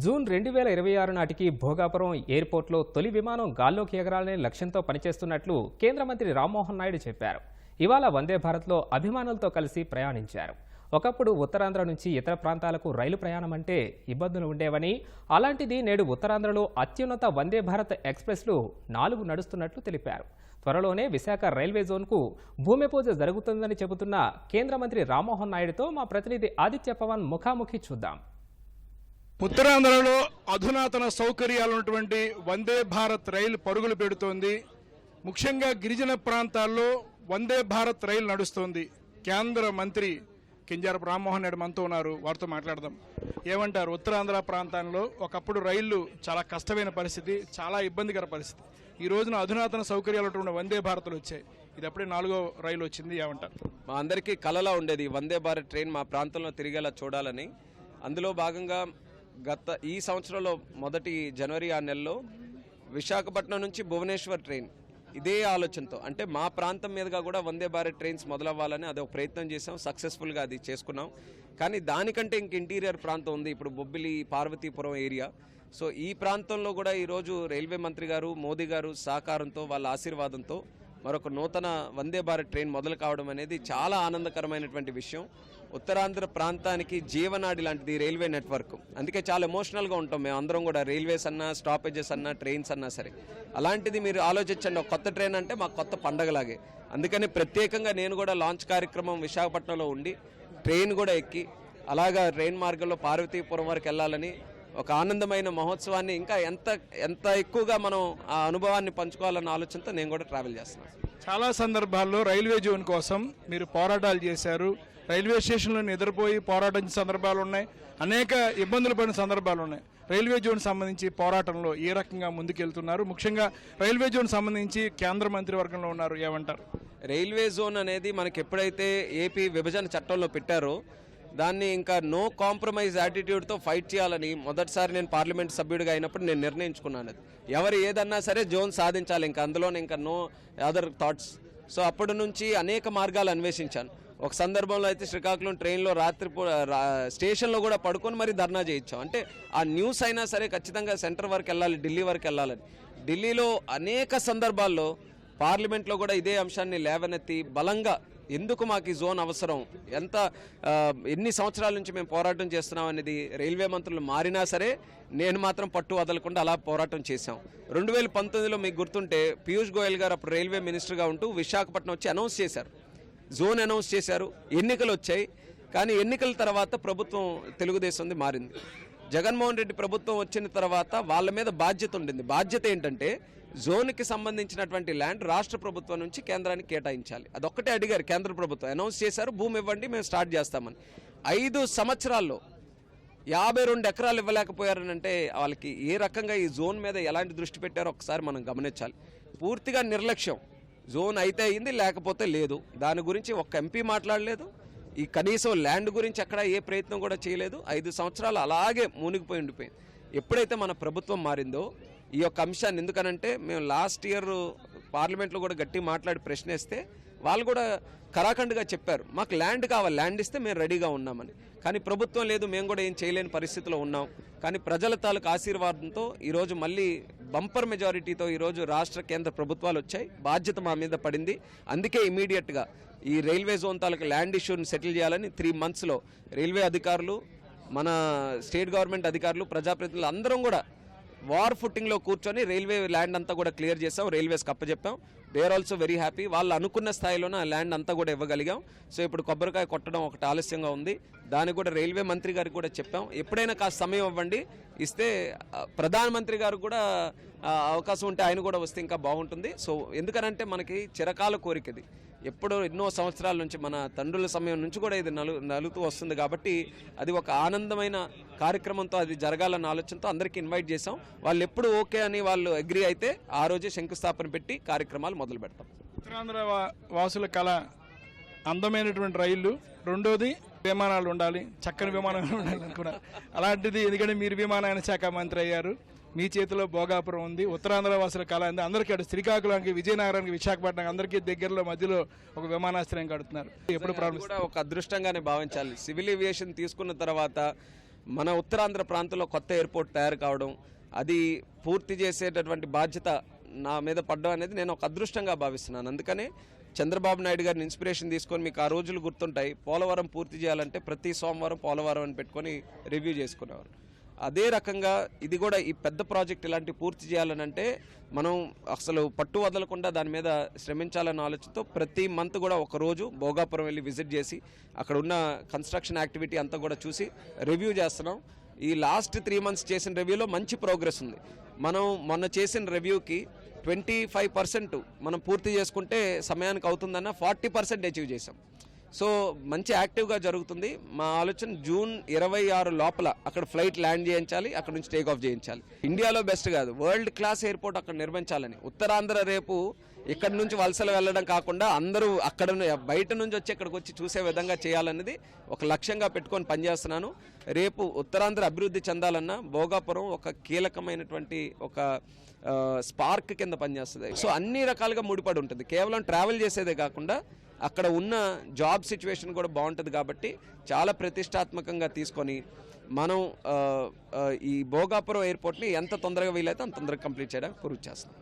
June రెండు వేల ఇరవై ఆరు నాటికి భోగాపురం ఎయిర్పోర్ట్లో తొలి విమానం గాల్లోకి ఎగరాలనే లక్ష్యంతో పనిచేస్తున్నట్లు కేంద్ర మంత్రి రామ్మోహన్ నాయుడు చెప్పారు. ఇవాళ వందే భారత్లో అభిమానులతో కలిసి ప్రయాణించారు. ఒకప్పుడు ఉత్తరాంధ్ర నుంచి ఇతర ప్రాంతాలకు రైలు ప్రయాణం అంటే ఇబ్బందులు ఉండేవని అలాంటిది నేడు ఉత్తరాంధ్రలో అత్యున్నత వందే భారత్ ఎక్స్ప్రెస్లు నాలుగు నడుస్తున్నట్లు తెలిపారు. త్వరలోనే విశాఖ రైల్వే జోన్కు భూమి పూజ జరుగుతుందని చెబుతున్న కేంద్ర మంత్రి రామ్మోహన్ నాయుడుతో మా ప్రతినిధి ఆదిత్య పవన్ ముఖాముఖి చూద్దాం. ఉత్తరాంధ్రలో అధునాతన సౌకర్యాలు ఉన్నటువంటి వందే భారత్ రైలు పరుగులు పెడుతోంది. ముఖ్యంగా గిరిజన ప్రాంతాల్లో వందే భారత్ రైలు నడుస్తోంది. కేంద్ర మంత్రి కింజారపు రామ్మోహన్ రెడ్డి మనతో ఉన్నారు. వారితో మాట్లాడదాం. ఏమంటారు? ఉత్తరాంధ్ర ప్రాంతంలో ఒకప్పుడు రైళ్ళు చాలా కష్టమైన పరిస్థితి చాలా ఇబ్బందికర పరిస్థితి. ఈ రోజున అధునాతన సౌకర్యాలు ఉన్నటువంటి వందే భారత్లు వచ్చాయి. ఇది అప్పుడే నాలుగో రైలు వచ్చింది. ఏమంటారు? మా అందరికీ కలలా ఉండేది. వందే భారత్ ట్రైన్ మా ప్రాంతంలో తిరిగేలా చూడాలని. అందులో భాగంగా గత ఈ సంవత్సరంలో మొదటి జనవరి ఆ నెలలో విశాఖపట్నం నుంచి భువనేశ్వర్ ట్రైన్ ఇదే ఆలోచనతో అంటే మా ప్రాంతం మీదుగా కూడా వందే భారత్ ట్రైన్స్ మొదలవ్వాలని అదొక ప్రయత్నం చేసాం సక్సెస్ఫుల్గా అది చేసుకున్నాం. కానీ దానికంటే ఇంక ఇంటీరియర్ ప్రాంతం ఉంది ఇప్పుడు బొబ్బిలి పార్వతీపురం ఏరియా. సో ఈ ప్రాంతంలో కూడా ఈరోజు రైల్వే మంత్రి గారు మోదీ గారు సహకారంతో వాళ్ళ ఆశీర్వాదంతో మరొక నూతన వందే భారత్ ట్రైన్ మొదలు కావడం అనేది చాలా ఆనందకరమైనటువంటి విషయం. ఉత్తరాంధ్ర ప్రాంతానికి జీవనాడి లాంటిది రైల్వే నెట్వర్క్. అందుకే చాలా ఎమోషనల్గా ఉంటాం మేము అందరం కూడా రైల్వేస్ అన్నా స్టాపేజెస్ అన్నా ట్రైన్స్ అన్నా సరే. అలాంటిది మీరు ఆలోచించండి ఒక కొత్త ట్రైన్ అంటే మాకు కొత్త పండగలాగే. అందుకని ప్రత్యేకంగా నేను కూడా లాంచ్ కార్యక్రమం విశాఖపట్నంలో ఉండి ట్రైన్ కూడా ఎక్కి అలాగా ట్రైన్ మార్గంలో పార్వతీపురం వరకు వెళ్ళాలని ఒక ఆనందమైన మహోత్సవాన్ని ఇంకా ఎంత ఎంత ఎక్కువగా మనం ఆ అనుభవాన్ని పంచుకోవాలన్న ఆలోచనతో నేను కూడా ట్రావెల్ చేస్తున్నాను. చాలా సందర్భాల్లో రైల్వే జోన్ కోసం మీరు పోరాటాలు చేశారు. రైల్వే స్టేషన్లో నిద్రపోయి పోరాటం సందర్భాలు ఉన్నాయి. అనేక ఇబ్బందులు పడిన సందర్భాలు ఉన్నాయి. రైల్వే జోన్ సంబంధించి పోరాటంలో ఏ రకంగా ముందుకెళ్తున్నారు? ముఖ్యంగా రైల్వే జోన్ సంబంధించి కేంద్ర మంత్రివర్గంలో ఉన్నారు ఏమంటారు? రైల్వే జోన్ అనేది మనకి ఎప్పుడైతే ఏపీ విభజన చట్టంలో పెట్టారో దాన్ని ఇంకా నో కాంప్రమైజ్ యాటిట్యూడ్తో ఫైట్ చేయాలని మొదటిసారి నేను పార్లమెంట్ సభ్యుడిగా అయినప్పుడు నేను నిర్ణయించుకున్నాను అది. ఎవరు ఏదన్నా సరే జోన్ సాధించాలి ఇంకా అందులో ఇంకా నో అదర్ థాట్స్. సో అప్పటి నుంచి అనేక మార్గాలు అన్వేషించాను. ఒక సందర్భంలో అయితే శ్రీకాకుళం ట్రైన్లో రాత్రి స్టేషన్లో కూడా పడుకొని మరి ధర్నా చేయించాం. అంటే ఆ న్యూస్ అయినా సరే ఖచ్చితంగా సెంటర్ వరకు వెళ్ళాలి ఢిల్లీ వరకు వెళ్ళాలని. ఢిల్లీలో అనేక సందర్భాల్లో పార్లమెంట్లో కూడా ఇదే అంశాన్ని లేవనెత్తి బలంగా ఎందుకు మాకు ఈ జోన్ అవసరం ఎంత ఎన్ని సంవత్సరాల నుంచి మేము పోరాటం చేస్తున్నాం అనేది రైల్వే మంత్రులు మారినా సరే నేను మాత్రం పట్టు వదలకుండా అలా పోరాటం చేశాం. రెండు వేల పంతొమ్మిదిలో మీకు గుర్తుంటే పీయూష్ గోయల్ గారు అప్పుడు రైల్వే మినిస్టర్గా ఉంటూ విశాఖపట్నం వచ్చి అనౌన్స్ చేశారు. జోన్ అనౌన్స్ చేశారు. ఎన్నికలు వచ్చాయి కానీ ఎన్నికల తర్వాత ప్రభుత్వం తెలుగుదేశంది మారింది. జగన్మోహన్ రెడ్డి ప్రభుత్వం వచ్చిన తర్వాత వాళ్ళ మీద బాధ్యత ఉండింది. బాధ్యత ఏంటంటే జోన్కి సంబంధించినటువంటి ల్యాండ్ రాష్ట్ర ప్రభుత్వం నుంచి కేంద్రానికి కేటాయించాలి. అదొక్కటే అడిగారు కేంద్ర ప్రభుత్వం. అనౌన్స్ చేశారు భూమి ఇవ్వండి మేము స్టార్ట్ చేస్తామని. ఐదు సంవత్సరాల్లో యాభై రెండు ఎకరాలు ఇవ్వలేకపోయారనంటే వాళ్ళకి ఏ రకంగా ఈ జోన్ మీద ఎలాంటి దృష్టి పెట్టారో ఒకసారి మనం గమనించాలి. పూర్తిగా నిర్లక్ష్యం. జోన్ అయితే అయింది లేకపోతే లేదు. దాని గురించి ఒక్క ఎంపీ మాట్లాడలేదు. ఈ కనీసం ల్యాండ్ గురించి అక్కడ ఏ ప్రయత్నం కూడా చేయలేదు. ఐదు సంవత్సరాలు అలాగే మునిగిపోయి ఉండిపోయింది. ఎప్పుడైతే మన ప్రభుత్వం మారిందో ఈ యొక్క అంశాన్ని ఎందుకనంటే మేము లాస్ట్ ఇయర్ పార్లమెంట్లో కూడా గట్టి మాట్లాడి ప్రశ్నిస్తే వాళ్ళు కూడా కరాఖండ్గా చెప్పారు మాకు ల్యాండ్ కావాలి ల్యాండ్ ఇస్తే మేము రెడీగా ఉన్నామని. కానీ ప్రభుత్వం లేదు మేము కూడా ఏం చేయలేని పరిస్థితిలో ఉన్నాం. కానీ ప్రజల తాలూకు ఆశీర్వాదంతో ఈరోజు మళ్ళీ బంపర్ మెజారిటీతో ఈరోజు రాష్ట్ర కేంద్ర ప్రభుత్వాలు వచ్చాయి. బాధ్యత మా మీద పడింది. అందుకే ఇమీడియట్గా ఈ రైల్వే జోన్ తాలూకు ల్యాండ్ ఇష్యూని సెటిల్ చేయాలని త్రీ మంత్స్లో రైల్వే అధికారులు మన స్టేట్ గవర్నమెంట్ అధికారులు ప్రజాప్రతినిధులు అందరం కూడా వార్ ఫుట్టింగ్లో కూర్చొని రైల్వే ల్యాండ్ అంతా కూడా క్లియర్ చేసాం రైల్వేస్కి అప్పచెప్పాం. They are also very happy వాళ్ళు అనుకున్న స్థాయిలోనే ఆ ల్యాండ్ అంతా కూడా ఇవ్వగలిగాం. సో ఇప్పుడు కొబ్బరికాయ కొట్టడం ఒకటి ఆలస్యంగా ఉంది. దానికి కూడా రైల్వే మంత్రి గారికి కూడా చెప్పాం. ఎప్పుడైనా కాస్త సమయం ఇవ్వండి. ఇస్తే ప్రధానమంత్రి గారు కూడా అవకాశం ఉంటే ఆయన కూడా వస్తే ఇంకా బాగుంటుంది. సో ఎందుకనంటే మనకి చిరకాల కోరికది ఎప్పుడో ఎన్నో సంవత్సరాల నుంచి మన తండ్రుల సమయం నుంచి కూడా ఇది నలు నలుతూ వస్తుంది కాబట్టి అది ఒక ఆనందమైన కార్యక్రమంతో అది జరగాలన్న ఆలోచనతో అందరికీ ఇన్వైట్ చేసాం వాళ్ళు ఎప్పుడు ఓకే అని వాళ్ళు అగ్రి అయితే ఆ రోజే శంకుస్థాపన పెట్టి కార్యక్రమాలు మొదలు పెడతాం. ఉత్తరాంధ్ర వాసుల కళ అందమైనటువంటి రైళ్ళు రెండోది విమానాలు ఉండాలి. చక్కని విమానాలు ఉండాలి కూడా అలాంటిది ఎందుకంటే మీరు విమానయాన శాఖ మంత్రి అయ్యారు. మీ చేతిలో భోగాపురం ఉంది ఉత్తరాంధ్ర వాసుల కళ ఉంది. అందరికీ అటు శ్రీకాకుళానికి విజయనగరానికి విశాఖపట్నం అందరికీ దగ్గరలో మధ్యలో ఒక విమానాశ్రయం కడుతున్నారు. ఎప్పుడు ప్రారంభిస్తారు? ఒక అదృష్టంగానే భావించాలి. సివిల్ ఏవియేషన్ తీసుకున్న తర్వాత మన ఉత్తరాంధ్ర ప్రాంతంలో కొత్త ఎయిర్పోర్ట్ తయారు కావడం అది పూర్తి చేసేటటువంటి బాధ్యత నా మీద పడ్డం అనేది నేను ఒక అదృష్టంగా భావిస్తున్నాను. అందుకనే చంద్రబాబు నాయుడు గారిని ఇన్స్పిరేషన్ తీసుకొని మీకు ఆ రోజులు గుర్తుంటాయి. పోలవరం పూర్తి చేయాలంటే ప్రతి సోమవారం పోలవరం అని పెట్టుకొని రివ్యూ చేసుకునేవారు. అదే రకంగా ఇది కూడా ఈ పెద్ద ప్రాజెక్ట్ ఇలాంటి పూర్తి చేయాలని అంటే మనం అసలు పట్టు వదలకుండా దాని మీద శ్రమించాలన్న ఆలోచనతో ప్రతి మంత్ కూడా ఒక రోజు భోగాపురం వెళ్ళి విజిట్ చేసి అక్కడ ఉన్న కన్స్ట్రక్షన్ యాక్టివిటీ అంతా కూడా చూసి రివ్యూ చేస్తున్నాం. ఈ లాస్ట్ త్రీ మంత్స్ చేసిన రివ్యూలో మంచి ప్రోగ్రెస్ ఉంది. మనం మొన్న చేసిన రివ్యూకి ట్వంటీ ఫైవ్ పర్సెంట్ మనం పూర్తి చేసుకుంటే సమయానికి అవుతుందన్న ఫార్టీ పర్సెంట్ అచీవ్ చేసాం సో మంచి యాక్టివ్గా జరుగుతుంది. మా ఆలోచన జూన్ ఇరవై ఆరు లోపల అక్కడ ఫ్లైట్ ల్యాండ్ చేయించాలి అక్కడ నుంచి టేక్ ఆఫ్ చేయించాలి. ఇండియాలో బెస్ట్ కాదు. వరల్డ్ క్లాస్ ఎయిర్పోర్ట్ అక్కడ నిర్మించాలని. ఉత్తరాంధ్ర రేపు ఇక్కడ నుంచి వలసలు వెళ్ళడం కాకుండా అందరూ అక్కడ బయట నుంచి వచ్చి ఇక్కడికి వచ్చి చూసే విధంగా చేయాలన్నది ఒక లక్ష్యంగా పెట్టుకొని పనిచేస్తున్నాను. రేపు ఉత్తరాంధ్ర అభివృద్ధి చెందాలన్నా భోగాపురం ఒక కీలకమైనటువంటి ఒక స్పార్క్ కింద పనిచేస్తుంది. సో అన్ని రకాలుగా ముడిపడి ఉంటుంది. కేవలం ట్రావెల్ చేసేదే కాకుండా అక్కడ ఉన్న జాబ్ సిచ్యువేషన్ కూడా బాగుంటుంది కాబట్టి చాలా ప్రతిష్టాత్మకంగా తీసుకొని మనం ఈ భోగాపురం ఎయిర్పోర్ట్ని ఎంత తొందరగా వీలైతే అంత తొందరగా కంప్లీట్ చేయడానికి కృషి చేస్తాం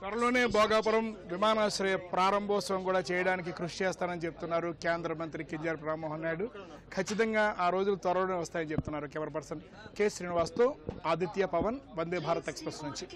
త్వరలోనే భోగాపురం విమానాశ్రయ ప్రారంభోత్సవం కూడా చేయడానికి కృషి చేస్తానని చెప్తున్నారు కేంద్ర మంత్రి కింజారపు రామ్మోహన్ నాయుడు. ఖచ్చితంగా ఆ రోజులు త్వరలోనే వస్తాయని చెప్తున్నారు కెమెరా పర్సన్ కె శ్రీనివాస్తో ఆదిత్య పవన్ వందే భారత్ ఎక్స్ప్రెస్ నుంచి.